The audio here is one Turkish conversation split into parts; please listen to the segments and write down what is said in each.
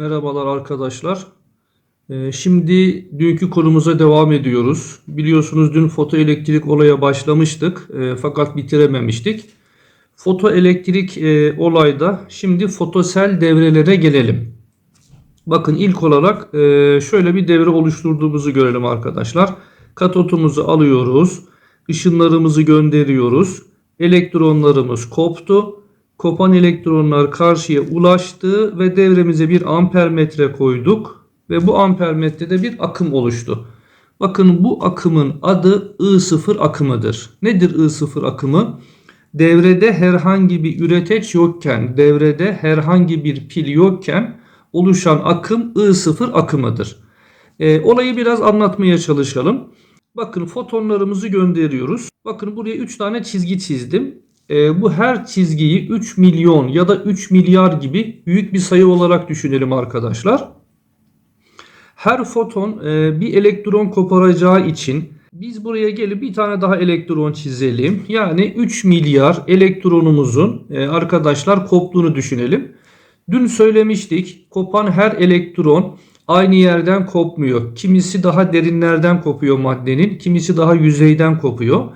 Merhabalar arkadaşlar. Ee, Şimdi dünkü konumuza devam ediyoruz. Biliyorsunuz dün fotoelektrik olaya başlamıştık e, fakat bitirememiştik. Fotoelektrik e, olayda şimdi fotosel devrelere gelelim. Bakın ilk olarak e, şöyle bir devre oluşturduğumuzu görelim arkadaşlar. Katotumuzu alıyoruz. ışınlarımızı gönderiyoruz. Elektronlarımız koptu. Kopan elektronlar karşıya ulaştı ve devremize bir ampermetre koyduk ve bu ampermetrede bir akım oluştu. Bakın bu akımın adı I0 akımıdır. Nedir I0 akımı? Devrede herhangi bir üreteç yokken, devrede herhangi bir pil yokken oluşan akım I0 akımıdır. E, olayı biraz anlatmaya çalışalım. Bakın fotonlarımızı gönderiyoruz. Bakın buraya 3 tane çizgi çizdim. E, bu her çizgiyi 3 milyon ya da 3 milyar gibi büyük bir sayı olarak düşünelim arkadaşlar. Her foton e, bir elektron koparacağı için biz buraya gelip bir tane daha elektron çizelim. Yani 3 milyar elektronumuzun e, arkadaşlar koptuğunu düşünelim. Dün söylemiştik kopan her elektron aynı yerden kopmuyor. Kimisi daha derinlerden kopuyor maddenin, kimisi daha yüzeyden kopuyor.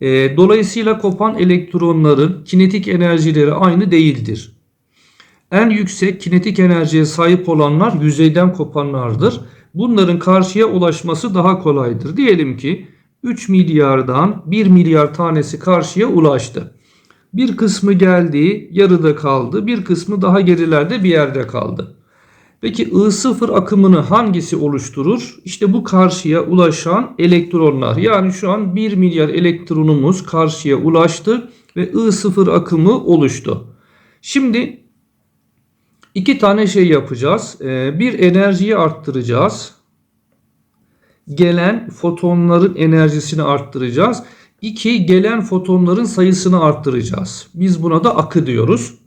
E, dolayısıyla kopan elektronların kinetik enerjileri aynı değildir. En yüksek kinetik enerjiye sahip olanlar yüzeyden kopanlardır. Bunların karşıya ulaşması daha kolaydır. Diyelim ki 3 milyardan 1 milyar tanesi karşıya ulaştı. Bir kısmı geldi, yarıda kaldı. Bir kısmı daha gerilerde bir yerde kaldı. Peki I0 akımını hangisi oluşturur? İşte bu karşıya ulaşan elektronlar. Yani şu an 1 milyar elektronumuz karşıya ulaştı ve I0 akımı oluştu. Şimdi iki tane şey yapacağız. Ee, Bir enerjiyi arttıracağız. Gelen fotonların enerjisini arttıracağız. İki gelen fotonların sayısını arttıracağız. Biz buna da akı diyoruz.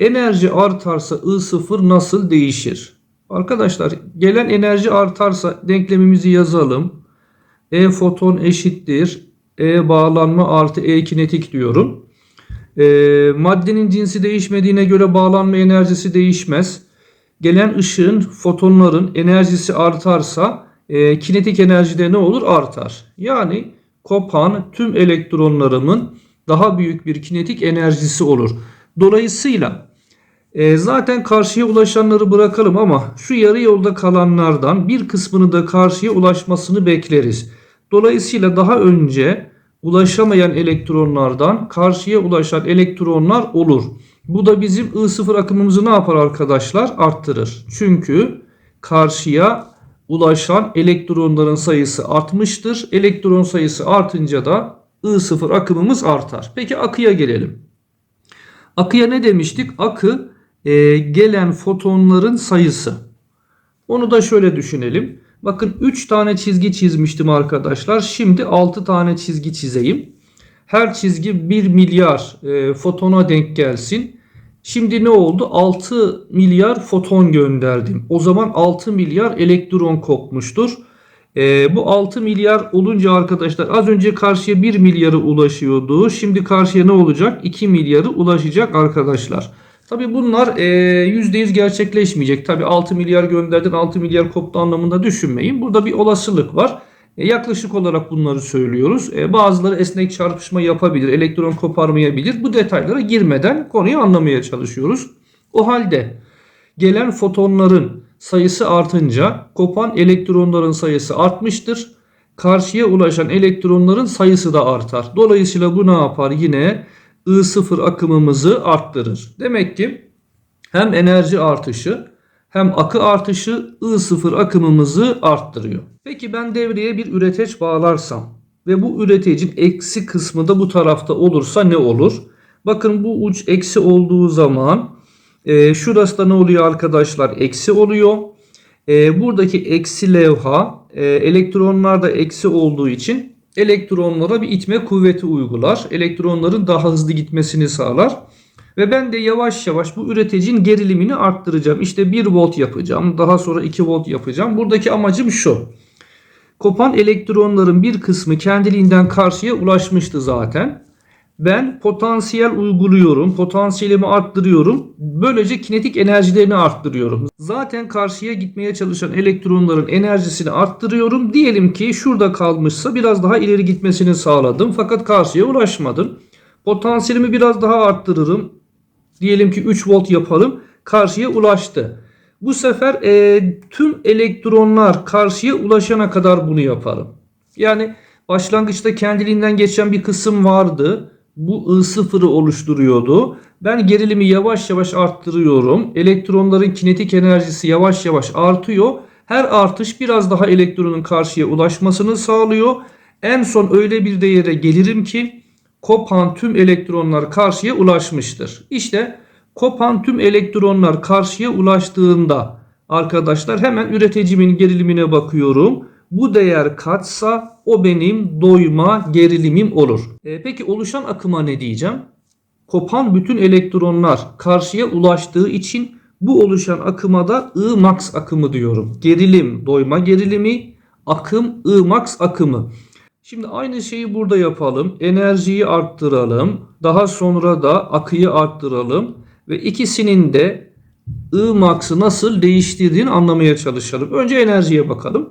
Enerji artarsa I0 nasıl değişir? Arkadaşlar gelen enerji artarsa denklemimizi yazalım. E foton eşittir. E bağlanma artı E kinetik diyorum. E, maddenin cinsi değişmediğine göre bağlanma enerjisi değişmez. Gelen ışığın fotonların enerjisi artarsa e, kinetik enerjide ne olur? Artar. Yani kopan tüm elektronlarımın daha büyük bir kinetik enerjisi olur. Dolayısıyla e, zaten karşıya ulaşanları bırakalım ama şu yarı yolda kalanlardan bir kısmını da karşıya ulaşmasını bekleriz. Dolayısıyla daha önce ulaşamayan elektronlardan karşıya ulaşan elektronlar olur. Bu da bizim I0 akımımızı ne yapar arkadaşlar? Arttırır. Çünkü karşıya ulaşan elektronların sayısı artmıştır. Elektron sayısı artınca da I0 akımımız artar. Peki akıya gelelim. Akıya ne demiştik? Akı e, gelen fotonların sayısı. Onu da şöyle düşünelim. Bakın 3 tane çizgi çizmiştim arkadaşlar. Şimdi 6 tane çizgi çizeyim. Her çizgi 1 milyar e, fotona denk gelsin. Şimdi ne oldu? 6 milyar foton gönderdim. O zaman 6 milyar elektron kopmuştur. E, bu 6 milyar olunca arkadaşlar az önce karşıya 1 milyarı ulaşıyordu. Şimdi karşıya ne olacak? 2 milyarı ulaşacak arkadaşlar. Tabi bunlar e, %100 gerçekleşmeyecek. Tabi 6 milyar gönderdin 6 milyar koptu anlamında düşünmeyin. Burada bir olasılık var. E, yaklaşık olarak bunları söylüyoruz. E, bazıları esnek çarpışma yapabilir, elektron koparmayabilir. Bu detaylara girmeden konuyu anlamaya çalışıyoruz. O halde gelen fotonların sayısı artınca kopan elektronların sayısı artmıştır. Karşıya ulaşan elektronların sayısı da artar. Dolayısıyla bu ne yapar? Yine I0 akımımızı arttırır. Demek ki hem enerji artışı hem akı artışı I0 akımımızı arttırıyor. Peki ben devreye bir üreteç bağlarsam ve bu üretecin eksi kısmı da bu tarafta olursa ne olur? Bakın bu uç eksi olduğu zaman e, şurası da ne oluyor arkadaşlar? Eksi oluyor. E, buradaki eksi levha e, elektronlar da eksi olduğu için elektronlara bir itme kuvveti uygular. Elektronların daha hızlı gitmesini sağlar. Ve ben de yavaş yavaş bu üreticinin gerilimini arttıracağım. İşte 1 volt yapacağım. Daha sonra 2 volt yapacağım. Buradaki amacım şu. Kopan elektronların bir kısmı kendiliğinden karşıya ulaşmıştı zaten. Ben potansiyel uyguluyorum, potansiyelimi arttırıyorum. Böylece kinetik enerjilerini arttırıyorum. Zaten karşıya gitmeye çalışan elektronların enerjisini arttırıyorum. Diyelim ki şurada kalmışsa biraz daha ileri gitmesini sağladım fakat karşıya ulaşmadım. Potansiyelimi biraz daha arttırırım. Diyelim ki 3 volt yapalım. Karşıya ulaştı. Bu sefer e, tüm elektronlar karşıya ulaşana kadar bunu yaparım. Yani başlangıçta kendiliğinden geçen bir kısım vardı. Bu I0'ı oluşturuyordu. Ben gerilimi yavaş yavaş arttırıyorum. Elektronların kinetik enerjisi yavaş yavaş artıyor. Her artış biraz daha elektronun karşıya ulaşmasını sağlıyor. En son öyle bir değere gelirim ki kopan tüm elektronlar karşıya ulaşmıştır. İşte kopan tüm elektronlar karşıya ulaştığında arkadaşlar hemen üreticimin gerilimine bakıyorum. Bu değer kaçsa o benim doyma gerilimim olur. E, peki oluşan akıma ne diyeceğim? Kopan bütün elektronlar karşıya ulaştığı için bu oluşan akıma da I max akımı diyorum. Gerilim doyma gerilimi, akım I max akımı. Şimdi aynı şeyi burada yapalım. Enerjiyi arttıralım. Daha sonra da akıyı arttıralım. Ve ikisinin de I max'ı nasıl değiştirdiğini anlamaya çalışalım. Önce enerjiye bakalım.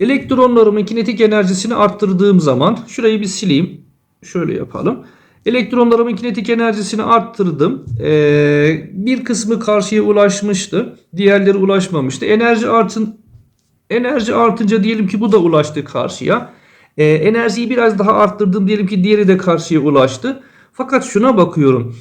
Elektronlarımın kinetik enerjisini arttırdığım zaman şurayı bir sileyim. Şöyle yapalım. Elektronlarımın kinetik enerjisini arttırdım. Ee, bir kısmı karşıya ulaşmıştı. Diğerleri ulaşmamıştı. Enerji artın enerji artınca diyelim ki bu da ulaştı karşıya. Ee, enerjiyi biraz daha arttırdım. Diyelim ki diğeri de karşıya ulaştı. Fakat şuna bakıyorum.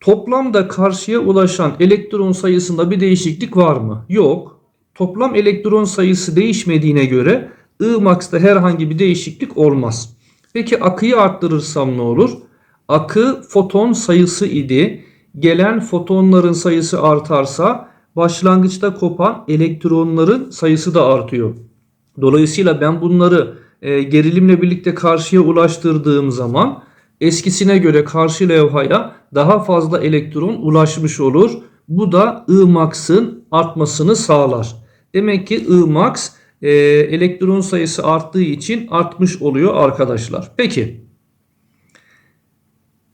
Toplamda karşıya ulaşan elektron sayısında bir değişiklik var mı? Yok. Toplam elektron sayısı değişmediğine göre I max'ta herhangi bir değişiklik olmaz. Peki akıyı arttırırsam ne olur? Akı foton sayısı idi. Gelen fotonların sayısı artarsa başlangıçta kopan elektronların sayısı da artıyor. Dolayısıyla ben bunları e, gerilimle birlikte karşıya ulaştırdığım zaman eskisine göre karşı levhaya daha fazla elektron ulaşmış olur. Bu da I max'ın artmasını sağlar. Demek ki I max e, elektron sayısı arttığı için artmış oluyor arkadaşlar. Peki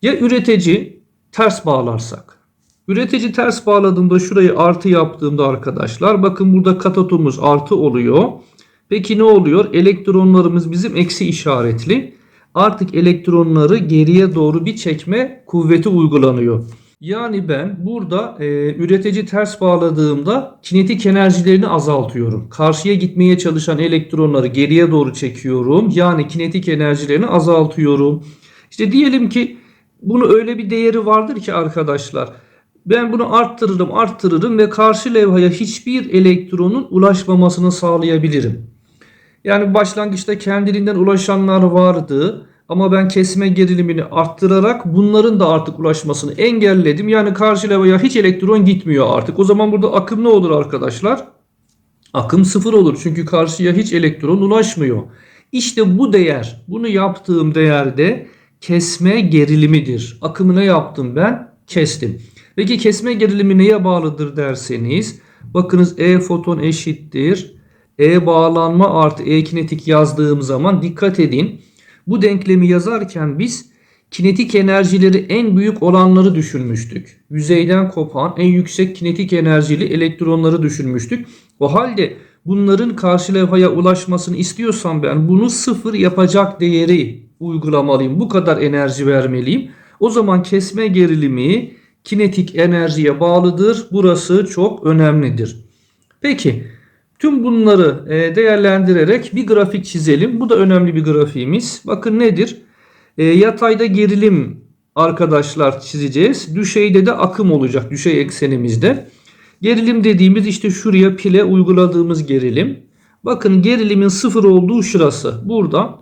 ya üretici ters bağlarsak? Üretici ters bağladığımda şurayı artı yaptığımda arkadaşlar bakın burada katotumuz artı oluyor. Peki ne oluyor? Elektronlarımız bizim eksi işaretli. Artık elektronları geriye doğru bir çekme kuvveti uygulanıyor. Yani ben burada e, üretici ters bağladığımda kinetik enerjilerini azaltıyorum. Karşıya gitmeye çalışan elektronları geriye doğru çekiyorum. Yani kinetik enerjilerini azaltıyorum. İşte diyelim ki bunu öyle bir değeri vardır ki arkadaşlar. Ben bunu arttırırım arttırırım ve karşı levhaya hiçbir elektronun ulaşmamasını sağlayabilirim. Yani başlangıçta kendiliğinden ulaşanlar vardı. Ama ben kesme gerilimini arttırarak bunların da artık ulaşmasını engelledim. Yani karşı levhaya hiç elektron gitmiyor artık. O zaman burada akım ne olur arkadaşlar? Akım sıfır olur. Çünkü karşıya hiç elektron ulaşmıyor. İşte bu değer, bunu yaptığım değerde kesme gerilimidir. Akımı ne yaptım ben? Kestim. Peki kesme gerilimi neye bağlıdır derseniz bakınız E foton eşittir. E bağlanma artı E kinetik yazdığım zaman dikkat edin. Bu denklemi yazarken biz kinetik enerjileri en büyük olanları düşünmüştük. Yüzeyden kopan en yüksek kinetik enerjili elektronları düşünmüştük. O halde bunların karşı levhaya ulaşmasını istiyorsam ben bunu sıfır yapacak değeri uygulamalıyım. Bu kadar enerji vermeliyim. O zaman kesme gerilimi kinetik enerjiye bağlıdır. Burası çok önemlidir. Peki tüm bunları e, değerlendirerek bir grafik çizelim. Bu da önemli bir grafiğimiz. Bakın nedir? E, yatayda gerilim arkadaşlar çizeceğiz. Düşeyde de akım olacak düşey eksenimizde. Gerilim dediğimiz işte şuraya pile uyguladığımız gerilim. Bakın gerilimin sıfır olduğu şurası. Burada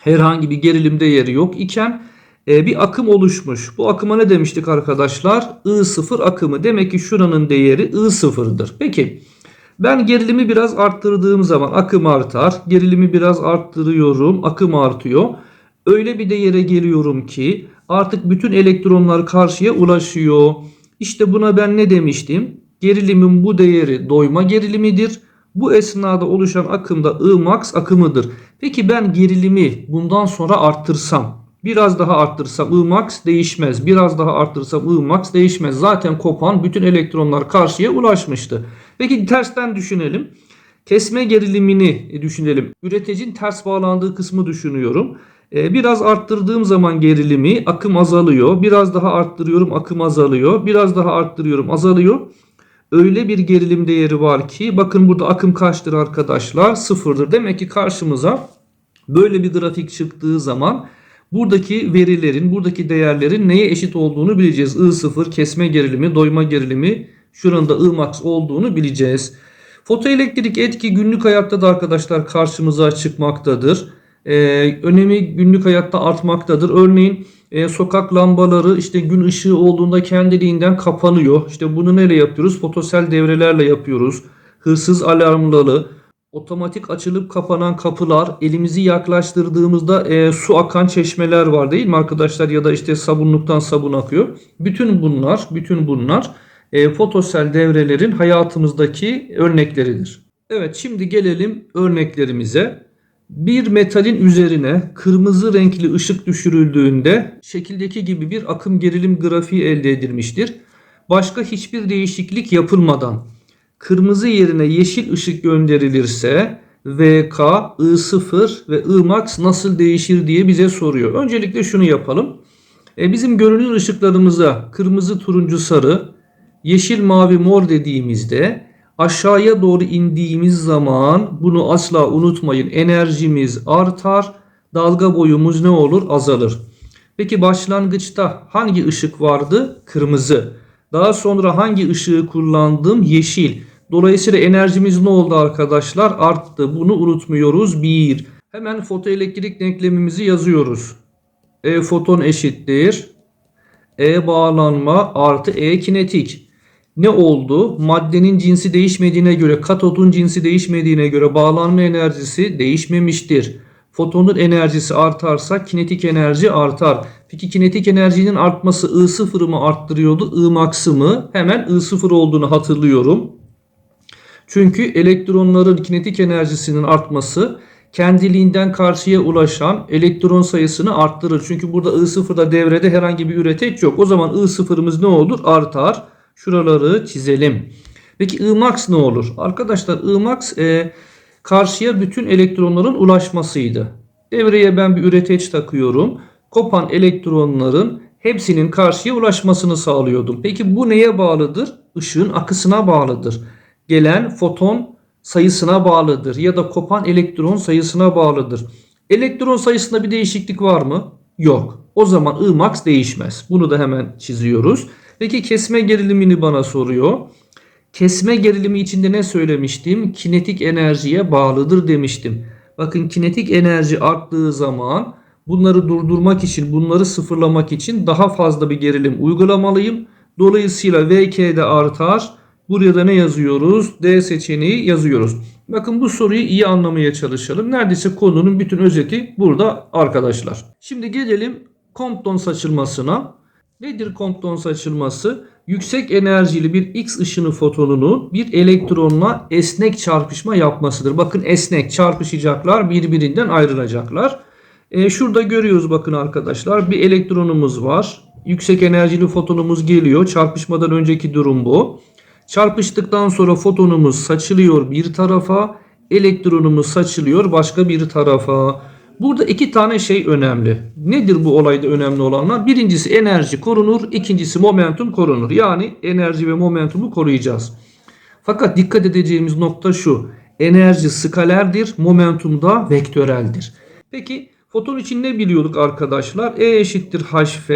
herhangi bir gerilim değeri yok iken e, bir akım oluşmuş. Bu akıma ne demiştik arkadaşlar? I0 akımı. Demek ki şuranın değeri I0'dır. Peki ben gerilimi biraz arttırdığım zaman akım artar. Gerilimi biraz arttırıyorum. Akım artıyor. Öyle bir değere geliyorum ki artık bütün elektronlar karşıya ulaşıyor. İşte buna ben ne demiştim? Gerilimin bu değeri doyma gerilimidir. Bu esnada oluşan akım da I max akımıdır. Peki ben gerilimi bundan sonra arttırsam Biraz daha arttırsam I max değişmez. Biraz daha arttırsam I max değişmez. Zaten kopan bütün elektronlar karşıya ulaşmıştı. Peki tersten düşünelim. Kesme gerilimini düşünelim. Üreticinin ters bağlandığı kısmı düşünüyorum. Ee, Biraz arttırdığım zaman gerilimi akım azalıyor. Biraz daha arttırıyorum akım azalıyor. Biraz daha arttırıyorum azalıyor. Öyle bir gerilim değeri var ki bakın burada akım kaçtır arkadaşlar? Sıfırdır. Demek ki karşımıza böyle bir grafik çıktığı zaman buradaki verilerin, buradaki değerlerin neye eşit olduğunu bileceğiz. I0 kesme gerilimi, doyma gerilimi şuranda I olduğunu bileceğiz. Fotoelektrik etki günlük hayatta da arkadaşlar karşımıza çıkmaktadır. Ee, önemi günlük hayatta artmaktadır. Örneğin e, sokak lambaları işte gün ışığı olduğunda kendiliğinden kapanıyor. İşte bunu neyle yapıyoruz? Fotosel devrelerle yapıyoruz. Hırsız alarmları, otomatik açılıp kapanan kapılar, elimizi yaklaştırdığımızda e, su akan çeşmeler var değil mi arkadaşlar? Ya da işte sabunluktan sabun akıyor. Bütün bunlar, bütün bunlar e, fotosel devrelerin hayatımızdaki örnekleridir. Evet şimdi gelelim örneklerimize. Bir metalin üzerine kırmızı renkli ışık düşürüldüğünde şekildeki gibi bir akım gerilim grafiği elde edilmiştir. Başka hiçbir değişiklik yapılmadan kırmızı yerine yeşil ışık gönderilirse VK, I0 ve Imax nasıl değişir diye bize soruyor. Öncelikle şunu yapalım. E, bizim görünür ışıklarımıza kırmızı, turuncu, sarı, yeşil, mavi, mor dediğimizde aşağıya doğru indiğimiz zaman bunu asla unutmayın. Enerjimiz artar, dalga boyumuz ne olur? Azalır. Peki başlangıçta hangi ışık vardı? Kırmızı. Daha sonra hangi ışığı kullandım? Yeşil. Dolayısıyla enerjimiz ne oldu arkadaşlar? Arttı. Bunu unutmuyoruz. 1. Hemen fotoelektrik denklemimizi yazıyoruz. E foton eşittir. E bağlanma artı E kinetik. Ne oldu? Maddenin cinsi değişmediğine göre, katodun cinsi değişmediğine göre bağlanma enerjisi değişmemiştir. Fotonun enerjisi artarsa kinetik enerji artar. Peki kinetik enerjinin artması I0'ı mı arttırıyordu, I max'ı mı? Hemen I0 olduğunu hatırlıyorum. Çünkü elektronların kinetik enerjisinin artması kendiliğinden karşıya ulaşan elektron sayısını arttırır. Çünkü burada I0'da devrede herhangi bir üreteç yok. O zaman I0'ımız ne olur? Artar. Şuraları çizelim. Peki Imax ne olur? Arkadaşlar Imax e, karşıya bütün elektronların ulaşmasıydı. Devreye ben bir üreteç takıyorum. Kopan elektronların hepsinin karşıya ulaşmasını sağlıyordum. Peki bu neye bağlıdır? Işığın akısına bağlıdır. Gelen foton sayısına bağlıdır ya da kopan elektron sayısına bağlıdır. Elektron sayısında bir değişiklik var mı? Yok. O zaman Imax değişmez. Bunu da hemen çiziyoruz. Peki kesme gerilimini bana soruyor. Kesme gerilimi içinde ne söylemiştim? Kinetik enerjiye bağlıdır demiştim. Bakın kinetik enerji arttığı zaman bunları durdurmak için, bunları sıfırlamak için daha fazla bir gerilim uygulamalıyım. Dolayısıyla VK de artar. Buraya da ne yazıyoruz? D seçeneği yazıyoruz. Bakın bu soruyu iyi anlamaya çalışalım. Neredeyse konunun bütün özeti burada arkadaşlar. Şimdi gelelim Compton saçılmasına. Nedir Compton saçılması? Yüksek enerjili bir X ışını fotonunun bir elektronla esnek çarpışma yapmasıdır. Bakın esnek çarpışacaklar birbirinden ayrılacaklar. E, şurada görüyoruz bakın arkadaşlar bir elektronumuz var. Yüksek enerjili fotonumuz geliyor. Çarpışmadan önceki durum bu. Çarpıştıktan sonra fotonumuz saçılıyor bir tarafa. Elektronumuz saçılıyor başka bir tarafa. Burada iki tane şey önemli. Nedir bu olayda önemli olanlar? Birincisi enerji korunur, ikincisi momentum korunur. Yani enerji ve momentumu koruyacağız. Fakat dikkat edeceğimiz nokta şu. Enerji skalerdir, momentum da vektöreldir. Peki foton için ne biliyorduk arkadaşlar? E eşittir hf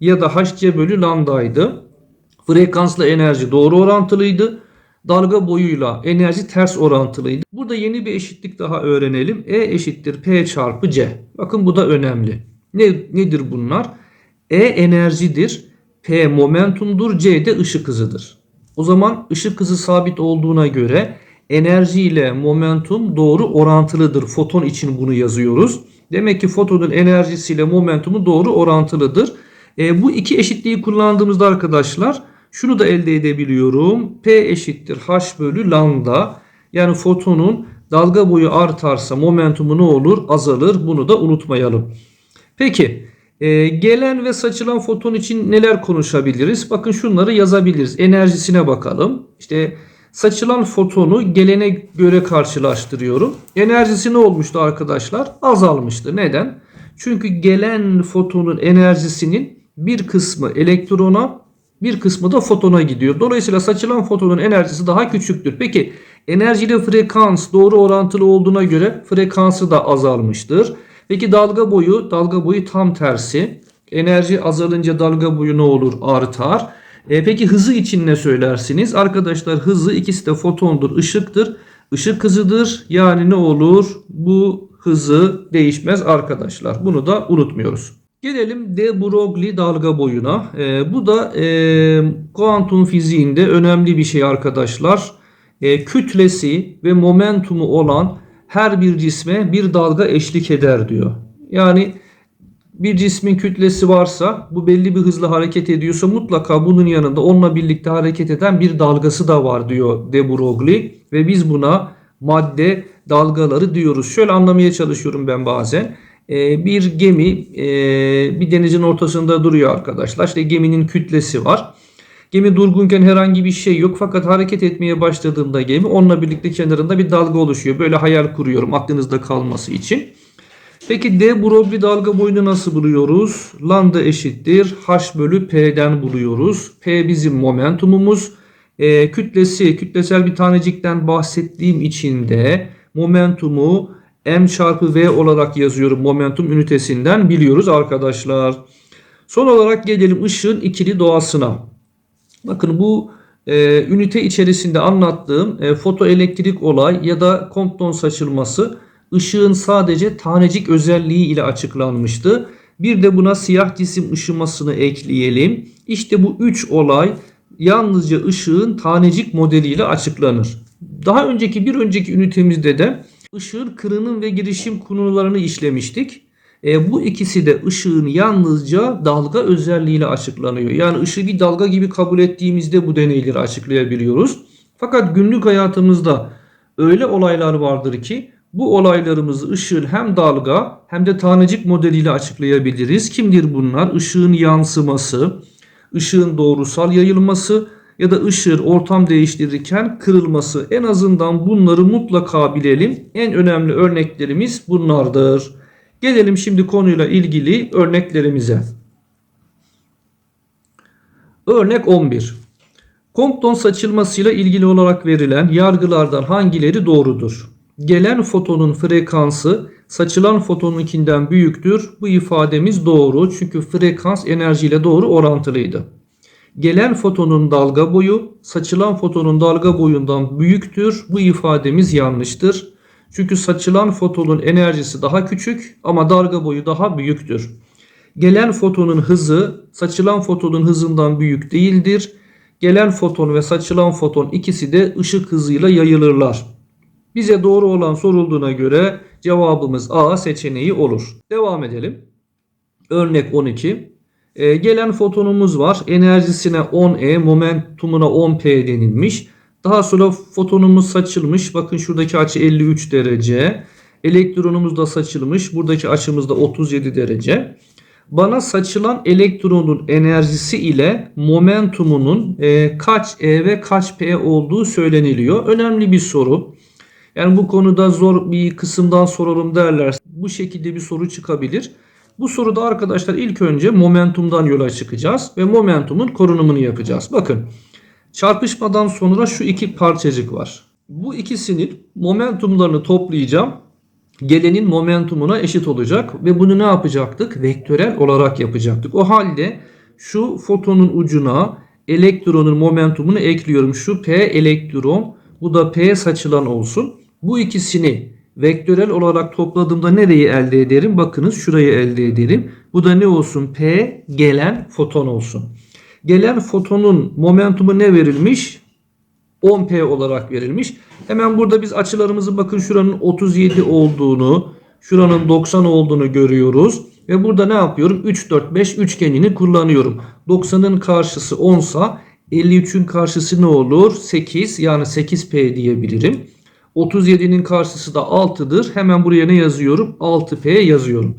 ya da hc bölü lambdaydı. Frekansla enerji doğru orantılıydı. Dalga boyuyla enerji ters orantılıydı. Burada yeni bir eşitlik daha öğrenelim. E eşittir P çarpı C. Bakın bu da önemli. Ne, nedir bunlar? E enerjidir. P momentumdur. C de ışık hızıdır. O zaman ışık hızı sabit olduğuna göre enerji ile momentum doğru orantılıdır. Foton için bunu yazıyoruz. Demek ki fotonun enerjisiyle momentumu doğru orantılıdır. E, bu iki eşitliği kullandığımızda arkadaşlar şunu da elde edebiliyorum. P eşittir H bölü lambda. Yani fotonun dalga boyu artarsa momentumu ne olur? Azalır. Bunu da unutmayalım. Peki Ee, gelen ve saçılan foton için neler konuşabiliriz? Bakın şunları yazabiliriz. Enerjisine bakalım. İşte saçılan fotonu gelene göre karşılaştırıyorum. Enerjisi ne olmuştu arkadaşlar? Azalmıştı. Neden? Çünkü gelen fotonun enerjisinin bir kısmı elektrona, bir kısmı da fotona gidiyor. Dolayısıyla saçılan fotonun enerjisi daha küçüktür. Peki enerjiyle frekans doğru orantılı olduğuna göre frekansı da azalmıştır. Peki dalga boyu, dalga boyu tam tersi. Enerji azalınca dalga boyu ne olur? Artar. E, peki hızı için ne söylersiniz? Arkadaşlar hızı ikisi de fotondur, ışıktır. Işık hızıdır. Yani ne olur? Bu hızı değişmez arkadaşlar. Bunu da unutmuyoruz. Gelelim de Broglie dalga boyuna. E, bu da e, kuantum fiziğinde önemli bir şey arkadaşlar. E, kütlesi ve momentumu olan her bir cisme bir dalga eşlik eder diyor. Yani bir cismin kütlesi varsa bu belli bir hızla hareket ediyorsa mutlaka bunun yanında onunla birlikte hareket eden bir dalgası da var diyor de Broglie ve biz buna madde dalgaları diyoruz. Şöyle anlamaya çalışıyorum ben bazen. Ee, bir gemi e, bir denizin ortasında duruyor arkadaşlar. İşte geminin kütlesi var. Gemi durgunken herhangi bir şey yok fakat hareket etmeye başladığında gemi onunla birlikte kenarında bir dalga oluşuyor. Böyle hayal kuruyorum aklınızda kalması için. Peki de Broglie dalga boyunu nasıl buluyoruz? Lambda eşittir h bölü p'den buluyoruz. P bizim momentumumuz. E, kütlesi, kütlesel bir tanecikten bahsettiğim için de momentumu m çarpı v olarak yazıyorum. Momentum ünitesinden biliyoruz arkadaşlar. Son olarak gelelim ışığın ikili doğasına. Bakın bu e, ünite içerisinde anlattığım e, fotoelektrik olay ya da Compton saçılması ışığın sadece tanecik özelliği ile açıklanmıştı. Bir de buna siyah cisim ışımasını ekleyelim. İşte bu üç olay yalnızca ışığın tanecik modeliyle açıklanır. Daha önceki bir önceki ünitemizde de ışığın kırınım ve girişim konularını işlemiştik. E, bu ikisi de ışığın yalnızca dalga özelliğiyle açıklanıyor. Yani ışığı bir dalga gibi kabul ettiğimizde bu deneyleri açıklayabiliyoruz. Fakat günlük hayatımızda öyle olaylar vardır ki bu olaylarımızı ışığın hem dalga hem de tanecik modeliyle açıklayabiliriz. Kimdir bunlar? Işığın yansıması, ışığın doğrusal yayılması ya da ışığın ortam değiştirirken kırılması. En azından bunları mutlaka bilelim. En önemli örneklerimiz bunlardır. Gelelim şimdi konuyla ilgili örneklerimize. Örnek 11. Compton saçılmasıyla ilgili olarak verilen yargılardan hangileri doğrudur? Gelen fotonun frekansı saçılan fotonunkinden büyüktür. Bu ifademiz doğru çünkü frekans enerjiyle doğru orantılıydı. Gelen fotonun dalga boyu saçılan fotonun dalga boyundan büyüktür. Bu ifademiz yanlıştır. Çünkü saçılan fotonun enerjisi daha küçük ama dalga boyu daha büyüktür. Gelen fotonun hızı saçılan fotonun hızından büyük değildir. Gelen foton ve saçılan foton ikisi de ışık hızıyla yayılırlar. Bize doğru olan sorulduğuna göre cevabımız A seçeneği olur. Devam edelim. Örnek 12. Ee, gelen fotonumuz var. Enerjisine 10E, momentumuna 10P denilmiş. Daha sonra fotonumuz saçılmış. Bakın şuradaki açı 53 derece. Elektronumuz da saçılmış. Buradaki açımız da 37 derece. Bana saçılan elektronun enerjisi ile momentumunun e, kaç E ve kaç P olduğu söyleniliyor. Önemli bir soru. Yani bu konuda zor bir kısımdan soralım derler. Bu şekilde bir soru çıkabilir. Bu soruda arkadaşlar ilk önce momentumdan yola çıkacağız ve momentumun korunumunu yapacağız. Bakın çarpışmadan sonra şu iki parçacık var. Bu ikisinin momentumlarını toplayacağım. Gelenin momentumuna eşit olacak ve bunu ne yapacaktık? Vektörel olarak yapacaktık. O halde şu fotonun ucuna elektronun momentumunu ekliyorum. Şu P elektron bu da P saçılan olsun. Bu ikisini vektörel olarak topladığımda nereyi elde ederim? Bakınız şurayı elde ederim. Bu da ne olsun? P gelen foton olsun. Gelen fotonun momentumu ne verilmiş? 10P olarak verilmiş. Hemen burada biz açılarımızı bakın şuranın 37 olduğunu, şuranın 90 olduğunu görüyoruz. Ve burada ne yapıyorum? 3, 4, 5 üçgenini kullanıyorum. 90'ın karşısı 10 sa 53'ün karşısı ne olur? 8 yani 8P diyebilirim. 37'nin karşısı da 6'dır. Hemen buraya ne yazıyorum? 6P yazıyorum.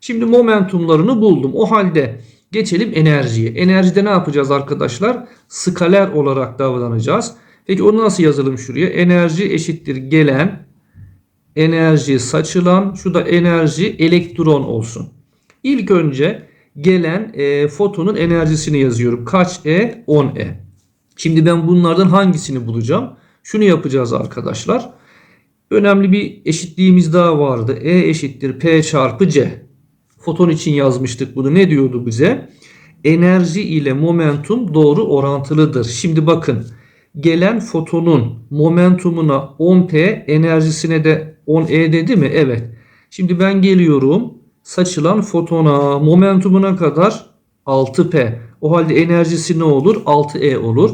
Şimdi momentumlarını buldum. O halde geçelim enerjiye. Enerjide ne yapacağız arkadaşlar? Skaler olarak davranacağız. Peki onu nasıl yazalım şuraya? Enerji eşittir gelen enerji saçılan şu da enerji elektron olsun. İlk önce gelen e, fotonun enerjisini yazıyorum. Kaç E? 10 E. Şimdi ben bunlardan hangisini bulacağım? Şunu yapacağız arkadaşlar. Önemli bir eşitliğimiz daha vardı. E eşittir P çarpı C. Foton için yazmıştık bunu. Ne diyordu bize? Enerji ile momentum doğru orantılıdır. Şimdi bakın gelen fotonun momentumuna 10P enerjisine de 10E dedi mi? Evet. Şimdi ben geliyorum saçılan fotona momentumuna kadar 6P. O halde enerjisi ne olur? 6E olur.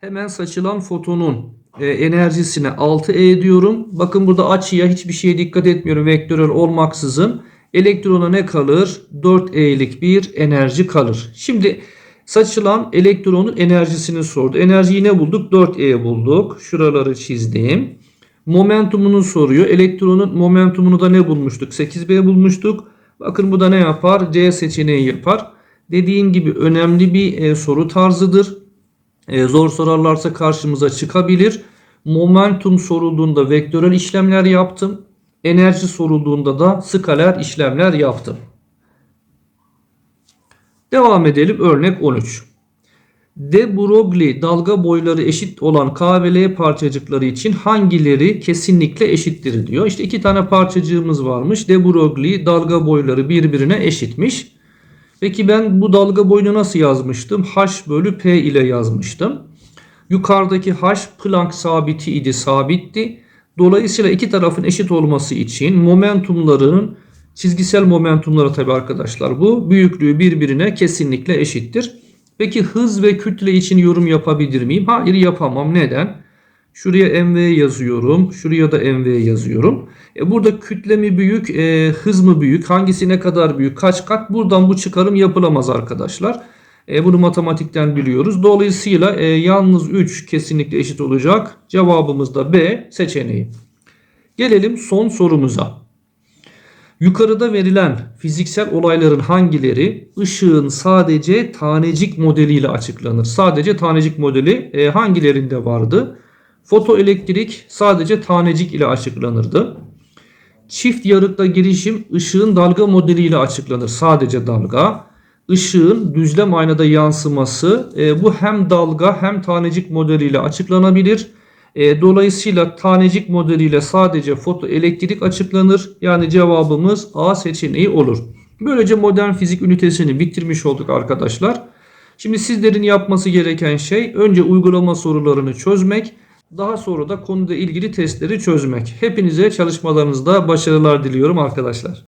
Hemen saçılan fotonun e, enerjisine 6E diyorum. Bakın burada açıya hiçbir şeye dikkat etmiyorum vektörel olmaksızın. Elektrona ne kalır? 4E'lik bir enerji kalır. Şimdi saçılan elektronun enerjisini sordu. Enerjiyi ne bulduk? 4E bulduk. Şuraları çizdim. Momentumunu soruyor. Elektronun momentumunu da ne bulmuştuk? 8B bulmuştuk. Bakın bu da ne yapar? C seçeneği yapar. Dediğim gibi önemli bir e, soru tarzıdır. E, zor sorarlarsa karşımıza çıkabilir. Momentum sorulduğunda vektörel işlemler yaptım. Enerji sorulduğunda da skaler işlemler yaptım. Devam edelim örnek 13. De Broglie dalga boyları eşit olan K ve L parçacıkları için hangileri kesinlikle eşittir diyor. İşte iki tane parçacığımız varmış. De Broglie dalga boyları birbirine eşitmiş. Peki ben bu dalga boyunu nasıl yazmıştım? H bölü P ile yazmıştım. Yukarıdaki H Planck sabiti idi, sabitti. Dolayısıyla iki tarafın eşit olması için momentumlarının çizgisel momentumları tabi arkadaşlar bu büyüklüğü birbirine kesinlikle eşittir. Peki hız ve kütle için yorum yapabilir miyim? Hayır yapamam. Neden? Şuraya mv yazıyorum. Şuraya da mv yazıyorum. E burada kütle mi büyük, e, hız mı büyük? Hangisi ne kadar büyük? Kaç kat? Buradan bu çıkarım yapılamaz arkadaşlar. E, bunu matematikten biliyoruz. Dolayısıyla e, yalnız 3 kesinlikle eşit olacak. Cevabımız da B seçeneği. Gelelim son sorumuza. Yukarıda verilen fiziksel olayların hangileri ışığın sadece tanecik modeliyle açıklanır? Sadece tanecik modeli e, hangilerinde vardı? Fotoelektrik sadece tanecik ile açıklanırdı. Çift yarıkta girişim ışığın dalga modeliyle açıklanır. Sadece dalga. Işığın düzlem aynada yansıması e, bu hem dalga hem tanecik modeliyle açıklanabilir. E, dolayısıyla tanecik modeliyle sadece fotoelektrik açıklanır. Yani cevabımız A seçeneği olur. Böylece modern fizik ünitesini bitirmiş olduk arkadaşlar. Şimdi sizlerin yapması gereken şey önce uygulama sorularını çözmek. Daha sonra da konuda ilgili testleri çözmek. Hepinize çalışmalarınızda başarılar diliyorum arkadaşlar.